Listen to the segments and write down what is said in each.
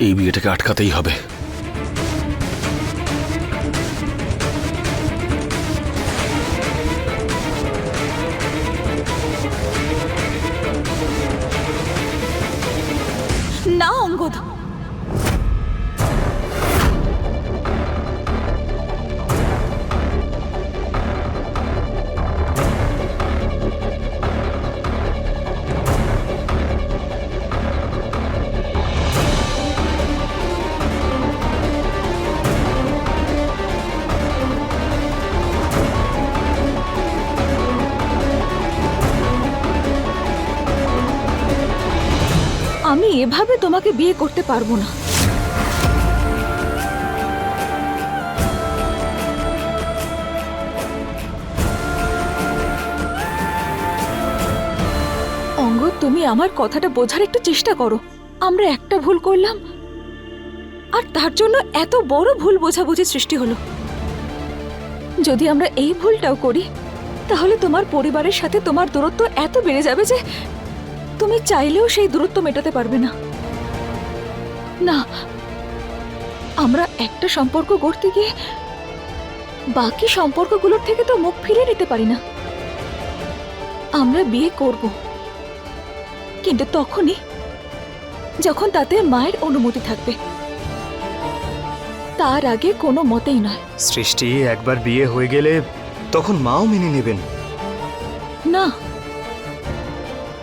এই বিয়েটাকে আটকাতেই হবে। বিয়ে করতে পারব না। অঙ্গ, তুমি আমার কথাটা বোঝার একটু চেষ্টা করো। আমরা একটা ভুল করলাম, আর তার জন্য এত বড় ভুল বোঝাবুঝি সৃষ্টি হলো। যদি আমরা এই ভুলটাও করি, তাহলে তোমার পরিবারের সাথে তোমার দূরত্ব এত বেড়ে যাবে যে তুমি চাইলেও সেই দূরত্ব মেটাতে পারবে না। না। আমরা একটা সম্পর্ক গড়তে গিয়ে বাকি সম্পর্কগুলোর থেকে তো মুখ ফিরিয়ে নিতে পারি না। আমরা বিয়ে করব। কিন্তু তখনই যখন তাতে মায়ের অনুমতি থাকবে তার আগে কোনো মতেই নয়। সৃষ্টি একবার বিয়ে হয়ে গেলে তখন মাও মেনে নেবেন। না।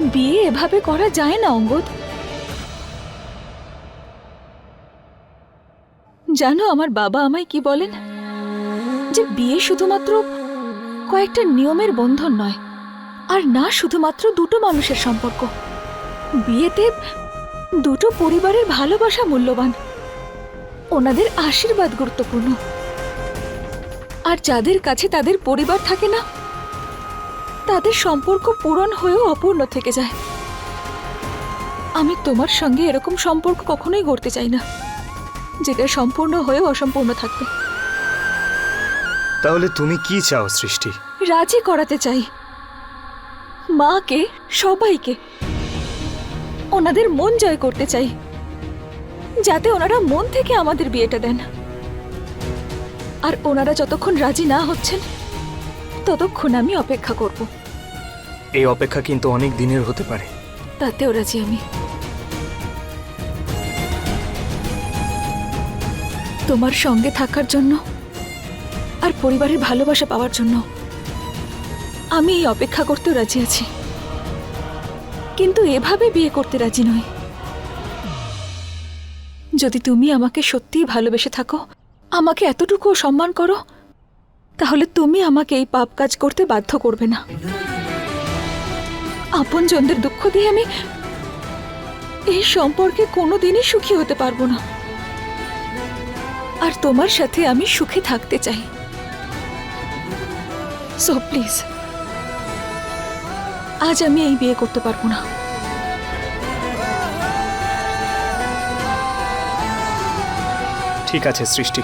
বিয়ে এভাবে করা যায় না অঙ্গদ। জানো আমার বাবা আমায় কি বলেন? যে বিয়ে শুধুমাত্র কয়েকটা নিয়মের বন্ধন নয়, আর না শুধুমাত্র দুটো মানুষের সম্পর্ক। বিয়েতে দুটো পরিবারের ভালোবাসা মূল্যবান, ওনাদের আশীর্বাদ গুরুত্বপূর্ণ। আর যাদের কাছে তাদের পরিবার থাকে না, তাদের সম্পর্ক পূরণ হয়েও অপূর্ণ থেকে যায়। আমি তোমার সঙ্গে এরকম সম্পর্ক কখনোই গড়তে চাই না। যেটা সম্পূর্ণ হয়েও অসম্পূর্ণ থাকবে। তাহলে তুমি কি চাও সৃষ্টি? রাজি করাতে চাই। মাকে সবাইকে। ওনাদের মন জয় করতে চাই। যাতে ওনারা মন থেকে আমাদের বিয়েটা দেন। আর ওনারা যতক্ষণ রাজি না হচ্ছেন ততক্ষণ আমি অপেক্ষা করব। এই অপেক্ষা কিন্তু অনেক দিনের হতে পারে। তাতেও রাজি আমি। তোমার সঙ্গে থাকার জন্য আর পরিবারের ভালোবাসা পাওয়ার জন্য আমি এই অপেক্ষা করতে রাজি আছি। কিন্তু এভাবে বিয়ে করতে রাজি নই। যদি তুমি আমাকে সত্যিই ভালোবেসে থাকো, আমাকে এতটুকু সম্মান করো, তাহলে তুমি আমাকে এই পাপ কাজ করতে বাধ্য করবে না। আপনজনদের দুঃখ দিয়ে আমি এই সম্পর্কে কোনোদিনই সুখী হতে পারব না। আর তোমার সাথে আমি সুখে থাকতে চাই। সো প্লিজ আজ আমি এই বিয়ে করতে পারব না। ঠিক আছে, সৃষ্টি।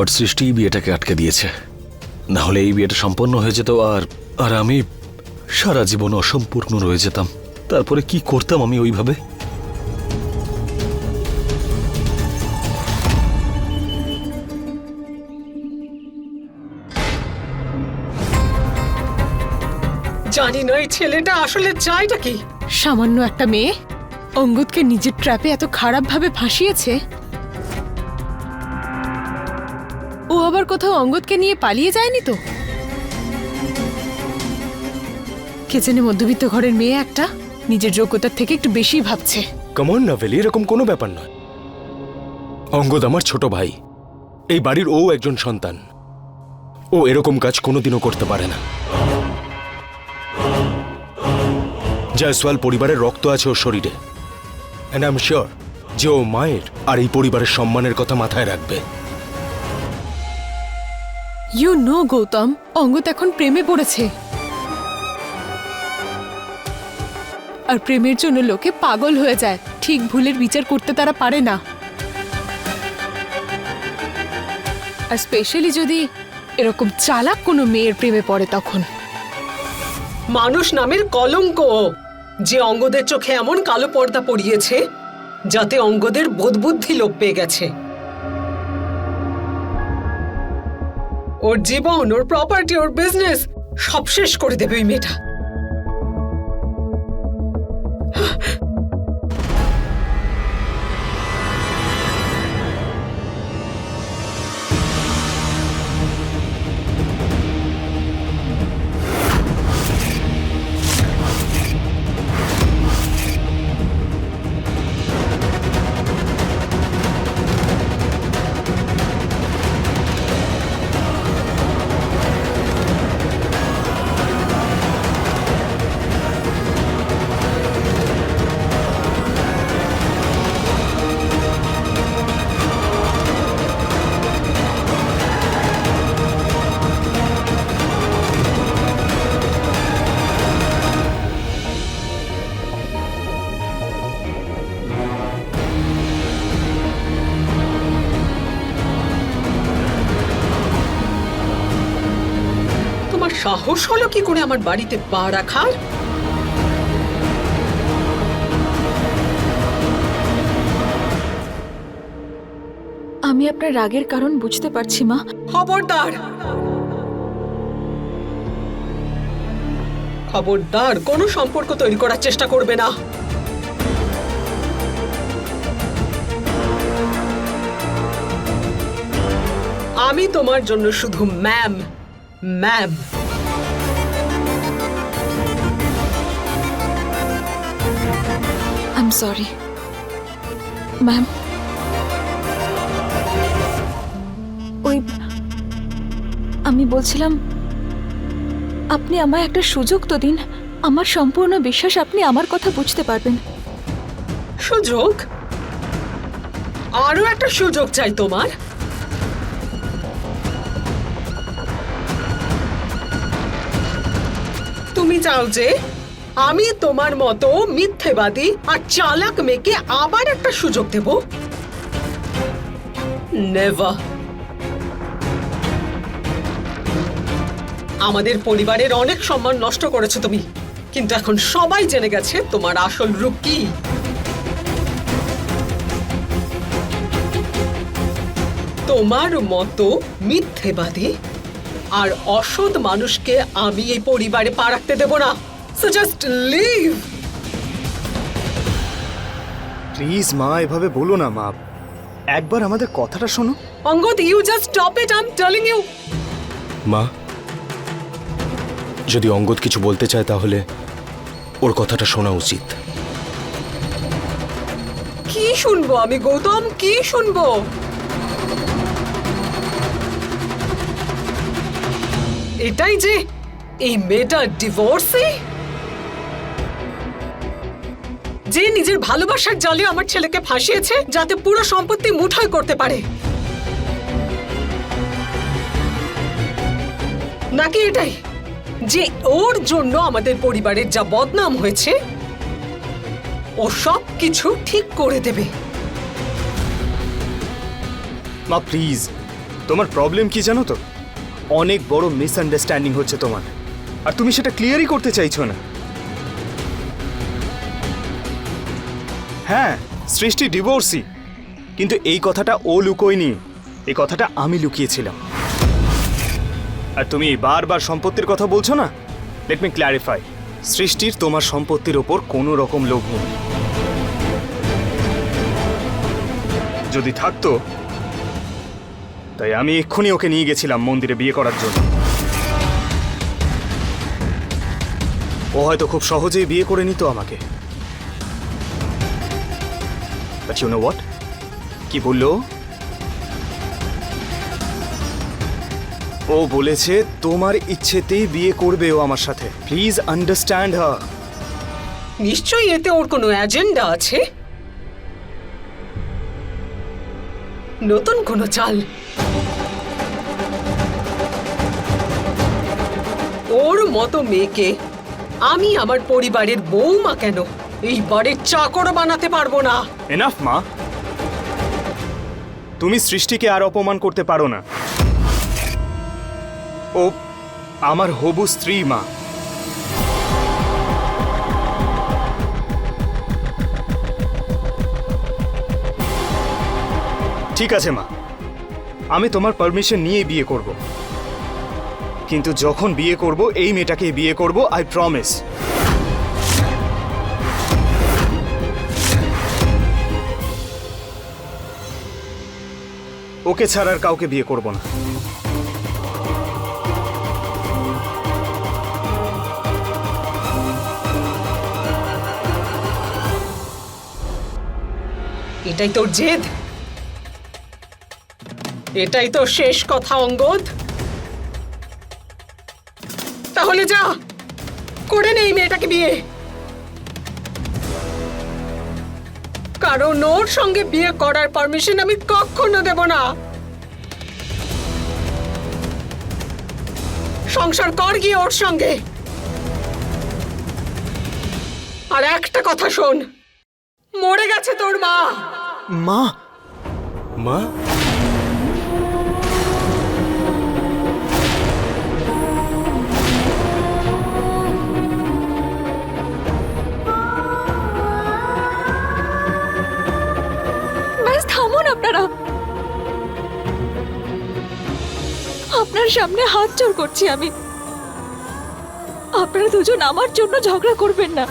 গড সৃষ্টি বিয়েটাকে আটকে দিয়েছে। না হলে এই বিয়েটা সম্পন্ন হয়ে যেত আর আর আমি সারা জীবন অসম্পূর্ণ রয়ে যেতাম। তারপরে কি করতাম আমি ওইভাবে? জানি না এই ছেলেটা আসলে চাইটা কি? সামান্য একটা মেয়ে? অঙ্গুদকে নিজের ট্র্যাপে এত খারাপভাবে ফাঁসিয়েছে? ও আবার কোথাও অঙ্গদকে নিয়ে পালিয়ে যায়নি তো? কে জানে মধ্যবিত্ত ঘরের মেয়ে একটা নিজের যোগ্যতার থেকে একটু বেশি ভাবছে। কমন নভেলি, এরকম কোনো ব্যাপার নয়। অঙ্গদ আমার ছোট ভাই। এই বাড়ির ও একজন সন্তান। ও এরকম কাজ কোনোদিনও করতে পারে না। জয়সওয়াল পরিবারের রক্ত আছে ওর শরীরে। অ্যান্ড আই এম শিওর যে ও মায়ের আর এই পরিবারের সম্মানের কথা মাথায় রাখবে। ইউ নো গৌতম অঙ্গদ এখন প্রেমে পড়েছে। আর প্রেমের জন্য লোকে পাগল হয়ে যায়। ঠিক ভুলের বিচার করতে তারা পারে না। আর স্পেশালি যদি এরকম চালাক কোনো মেয়ের প্রেমে পড়ে তখন। মানুষ নামের কলঙ্ক। যে অঙ্গদের চোখে এমন কালো পর্দা পড়িয়েছে যাতে অঙ্গদের বোধবুদ্ধি লোপ পেয়ে গেছে। ওর জীবন ওর প্রপার্টি ওর বিজনেস সব শেষ করে দেবে ওই মেয়েটা। সাহস হলো কি করে আমার বাড়িতে পা রাখার? আমি আপনার রাগের কারণ বুঝতে পারছি মা। খবরদার! খবরদার কোনো সম্পর্ক তৈরি করার চেষ্টা করবে না। আমি তোমার জন্য শুধু ম্যাম ম্যাম। সরি ম্যাম ওই, আমি বলছিলাম, আপনি আমায় একটা সুযোগ তো দিন। আমার সম্পূর্ণ বিশ্বাস আপনি আমার কথা বুঝতে পারবেন। সুযোগ? আরও একটা সুযোগ চাই তোমার। তুমি চাও যে আমি তোমার মতো মিথ্যেবাদী আর চালাক মেয়েকে আবার একটা সুযোগ দেব? নেভার আমাদের পরিবারের অনেক সম্মান নষ্ট করেছ তুমি, কিন্তু এখন সবাই জেনে গেছে তোমার আসল রূপ কি। তোমার মতো মিথ্যেবাদী আর অসৎ মানুষকে আমি এই পরিবারে পা রাখতে দেব না। সো জাস্ট লিভ প্লিজ মা এভাবে বলো না মা। একবার আমাদের কথাটা শোনো। Angad you just stop it I am telling you মা যদি অঙ্গদ কিছু বলতে চায় তাহলে ওর কথাটা শোনা উচিত। কি শুনব আমি গৌতম? কি শুনব? এটাই যে এই মেয়েটা ডিভোর্সি যে নিজের ভালোবাসার জালে আমার ছেলেকে ফাঁসিয়েছে, যাতে পুরো সম্পত্তি মুঠোয় করতে পারে। নাকি এটাই? যে ওর জন্য আমাদের পরিবারের যা বদনাম হয়েছে, ও সব কিছু ঠিক করে দেবে। মা প্লিজ তোমার প্রবলেম কি জানো তো? অনেক বড় মিসআন্ডারস্ট্যান্ডিং হচ্ছে তোমার। আর তুমি সেটা ক্লিয়ারই করতে চাইছো না। হ্যাঁ সৃষ্টি ডিভোর্সি কিন্তু এই কথাটা ও লুকোয়নি। এই কথাটা আমি লুকিয়েছিলাম। আর তুমি বারবার সম্পত্তির কথা বলছো না? লেট মি ক্ল্যারিফাই সৃষ্টির তোমার সম্পত্তির ওপর কোনো রকম লোভ নেই। যদি থাকতো, তাই আমি এক্ষুনি ওকে নিয়ে গেছিলাম মন্দিরে বিয়ে করার জন্য। ও হয়তো খুব সহজেই বিয়ে করে নিত আমাকে। But you know what? কি বলল? ও বলেছে, তোমার ইচ্ছেতেই বিয়ে করবে ও আমার সাথে। প্লিজ আন্ডারস্ট্যান্ড হার নিশ্চয়ই এতে ওর কোনো এজেন্ডা আছে? নতুন কোনো চাল। ওর মতো মেয়েকে আমি আমার পরিবারের বৌমা কেন? এই বাড়ির চাকরও বানাতে পারব না। এনাফ মা। তুমি সৃষ্টিকে আর অপমান করতে পারো না। ও আমার হবু স্ত্রী, মা। ঠিক আছে, মা। আমি তোমার পারমিশন নিয়ে বিয়ে করব। কিন্তু যখন বিয়ে করব, এই মেয়েটাকে বিয়ে করব আই প্রমিস ওকে ছাড়ার কাউকে বিয়ে করব না। এটাই তোর জেদ? এটাই তো শেষ কথা, অঙ্গদ? তাহলে যা, করে নেই মেয়েটাকে বিয়ে। কারণ ওর সঙ্গে বিয়ে করার পারমিশন আমি কখনো দেব না। সংসার কর গিয়ে ওর সঙ্গে। আর একটা কথা শোন মরে গেছে তোর মা। মা? মা? আপনারা। আপনার সামনে হাত জোর করছি আমি। আপনারা দুজন আমার জন্য ঝগড়া করবেন না।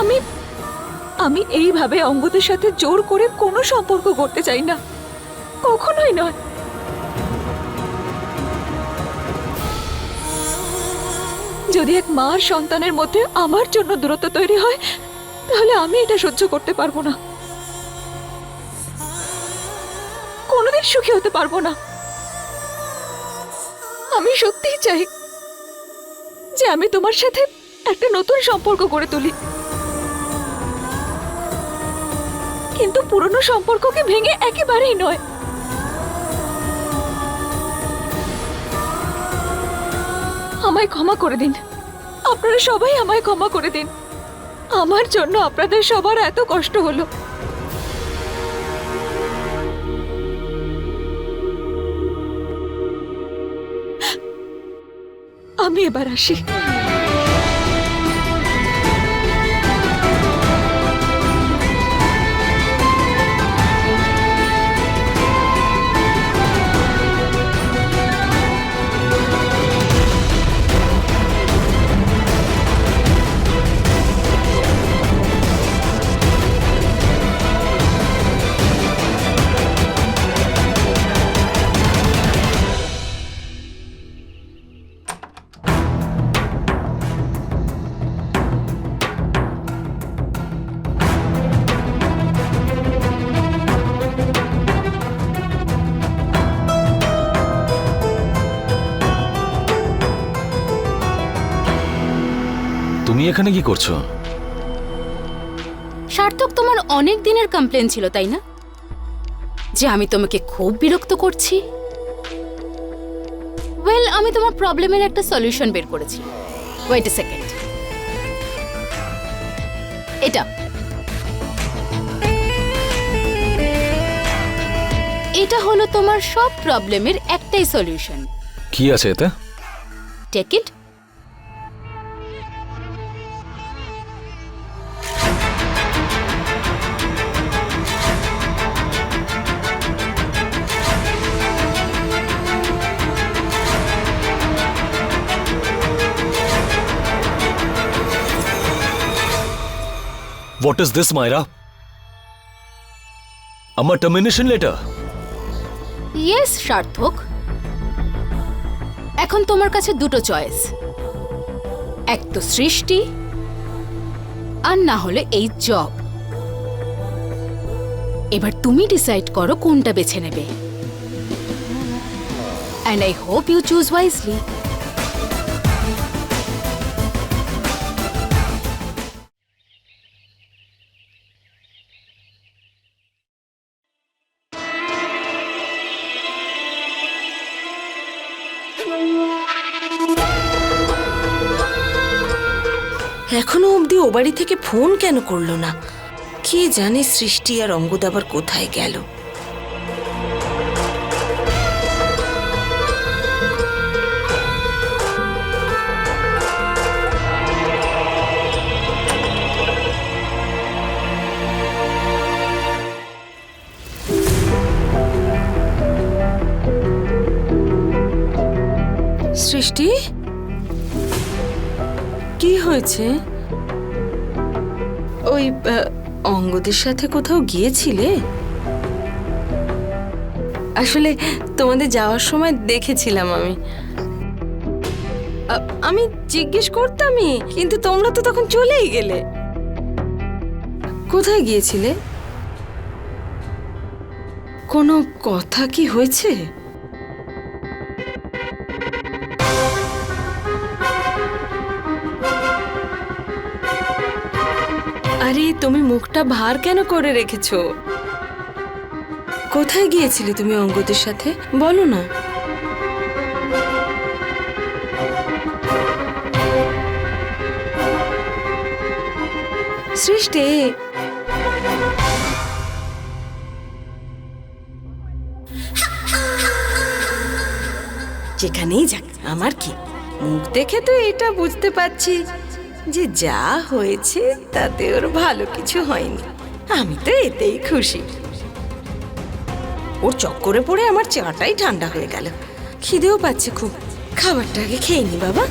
আমি আমি এইভাবে অঙ্গদের সাথে জোর করে কোনো সম্পর্ক করতে চাই না। কখনোই নয়। যদি এক মা আর সন্তানের মধ্যে আমার জন্য দূরত্ব তৈরি হয় তাহলে আমি এটা সহ্য করতে পারব না। কোনোদিন সুখী হতে পারব না। আমি সত্যিই চাই যে আমি তোমার সাথে একটা নতুন সম্পর্ক গড়ে তুলি। কিন্তু পুরনো সম্পর্ককে ভেঙে একেবারেই নয়। আমায় ক্ষমা করে দিন। আপনারা সবাই আমায় ক্ষমা করে দিন। আমার জন্য আপনাদের সবার এত কষ্ট হলো। আমি এবার আসি। এখানে কি করছ? সার্থক তোমার অনেক দিনের কমপ্লেন ছিল তাই না? যে আমি তোমাকে খুব বিরক্ত করছি। ওয়েল আমি তোমার প্রবলেমের একটা সলিউশন বের করেছি। ওয়েট এ সেকেন্ড এটা। এটা হলো তোমার সব প্রবলেমের একটাই সলিউশন কি আছে এতে? Take it what is this Myra আমার টার্মিনেশন লেটার ইয়েস সার্থক এখন তোমার কাছে দুটো চয়েস এক তো সৃষ্টি আর না হলে এই জব এবার তুমি ডিসাইড করো কোনটা বেছে নেবে and I hope you choose wisely এখনও অবধি ও বাড়ি থেকে ফোন কেন করল না? কে জানে সৃষ্টি আর অঙ্গদ আবার কোথায় গেল? সৃষ্টি? কি হয়েছে? ওই অঙ্গদের সাথে কোথাও গিয়েছিলে? আসলে তোমাদের যাওয়ার সময় দেখেছিলাম আমি। আমি জিজ্ঞেস করতামই, কিন্তু তোমরা তো তখন চলেই গেলে। কোথায় গিয়েছিলে? কোনো কথা কি হয়েছে? তুমি মুখটা ভার কেন করে রেখেছো? কোথায় গিয়েছিলে তুমি অঙ্গদের সাথে? বলো না। সৃষ্টি! যেখানেই যাক, আমার কি? মুখ দেখে তো এটা বুঝতে পারছি। যে যা হয়েছে তাতে ওর ভালো কিছু হয়নি। আমি তো এতেই খুশি। ওর চক্করে পড়ে আমার চাটাই ঠান্ডা হয়ে গেল। খিদেও পাচ্ছে খুব। খাবারটা আগে খেয়ে নি, বাবা।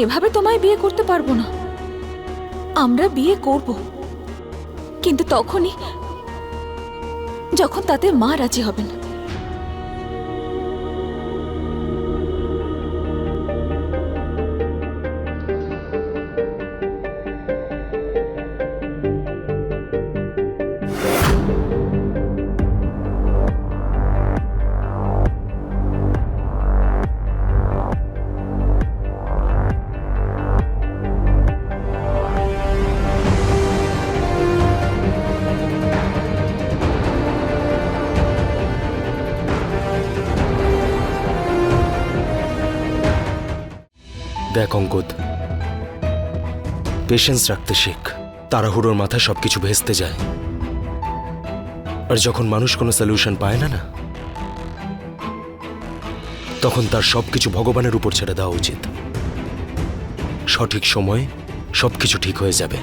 এভাবে তোমায় বিয়ে করতে পারব না। আমরা বিয়ে করব। কিন্তু তখনই যখন তাতে মা রাজি হবেন দেখ অঙ্গদ পেশেন্স রাখতে শেখ। তাড়াহুড়োর মাথায় সবকিছু ভেস্তে যায়। আর যখন মানুষ কোনো সলিউশন পায় না না, তখন তার সবকিছু ভগবানের উপর ছেড়ে দেওয়া উচিত। সঠিক সময়ে সবকিছু ঠিক হয়ে যাবে।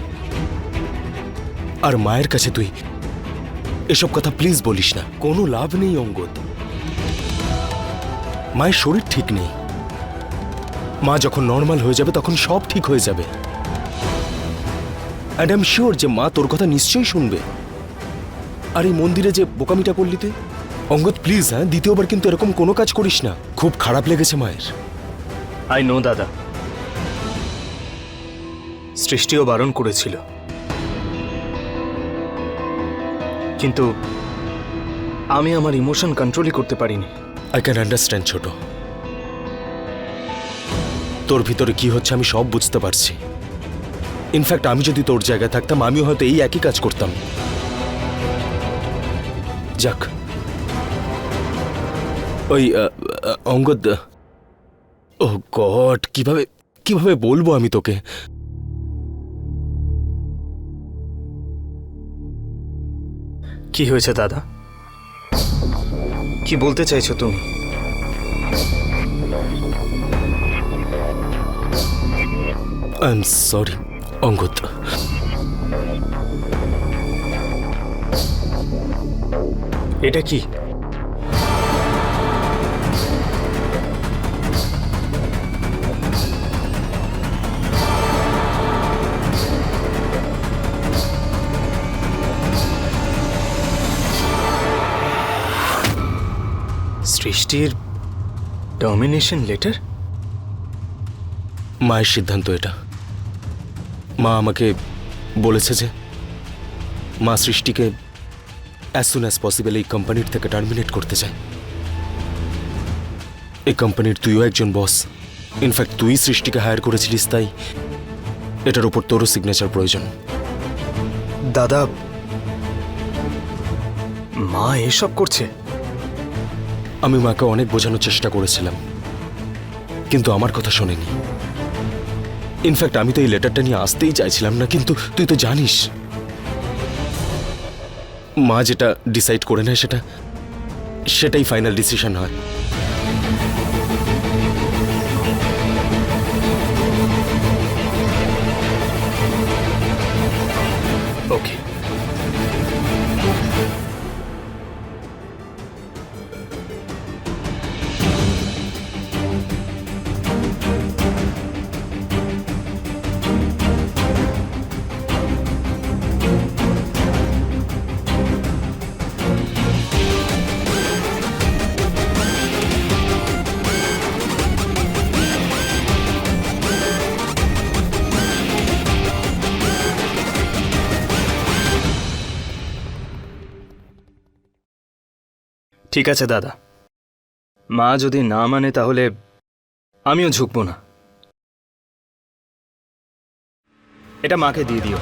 আর মায়ের কাছে তুই এসব কথা প্লিজ বলিস না। কোনো লাভ নেই অঙ্গদ মায়ের শরীর ঠিক নেই। মা যখন নর্মাল হয়ে যাবে তখন সব ঠিক হয়ে যাবে। অ্যান্ড আই এম শিওর যে মা তোর কথা নিশ্চয়ই শুনবে। আর এই মন্দিরে যে বোকামিটা করলি তুই? অঙ্গদ প্লিজ হ্যাঁ দ্বিতীয়বার কিন্তু এরকম কোনো কাজ করিস না। খুব খারাপ লেগেছে মায়ের। আই নো দাদা। সৃষ্টিও বারণ করেছিল। কিন্তু আমি আমার ইমোশন কন্ট্রোলই করতে পারিনি। আই ক্যান আন্ডারস্ট্যান্ড ছোট। তোর ভিতরে কি হচ্ছে আমি সব বুঝতে পারছি। ইনফ্যাক্ট আমি যদি তোর জায়গায় থাকতাম, আমিও হয়তো এই একই কাজ করতাম। যাক। ওই অঙ্গদ, ও গড, কীভাবে কীভাবে বলব আমি তোকে? কি হয়েছে দাদা? কি বলতে চাইছো তুমি? আই এম সরি অঙ্গদ এটা কি? সৃষ্টির ডমিনেশন লেটার মায়ের সিদ্ধান্ত এটা। মা আমাকে বলেছে যে মা সৃষ্টিকে অ্যাজ সুন অ্যাজ পসিবল এই কোম্পানির থেকে টার্মিনেট করতে চায়। এই কোম্পানির তুইও একজন বস ইনফ্যাক্ট তুই সৃষ্টিকে হায়ার করেছিলিস তাই এটার উপর তোরও সিগনেচার প্রয়োজন। দাদা মা এসব করছে। আমি মাকে অনেক বোঝানোর চেষ্টা করেছিলাম কিন্তু আমার কথা শোনেনি। ইনফ্যাক্ট আমি তো এই লেটারটা নিয়ে আসতেই চাইছিলাম না, কিন্তু তুই তো জানিস। মা যেটা ডিসাইড করে নেয় সেটা, সেটাই ফাইনাল ডিসিশন হয়। ঠিক আছে, দাদা। মা যদি না মানে তাহলে আমিও ঝুঁকবো না। এটা মাকে দিয়ে দিও।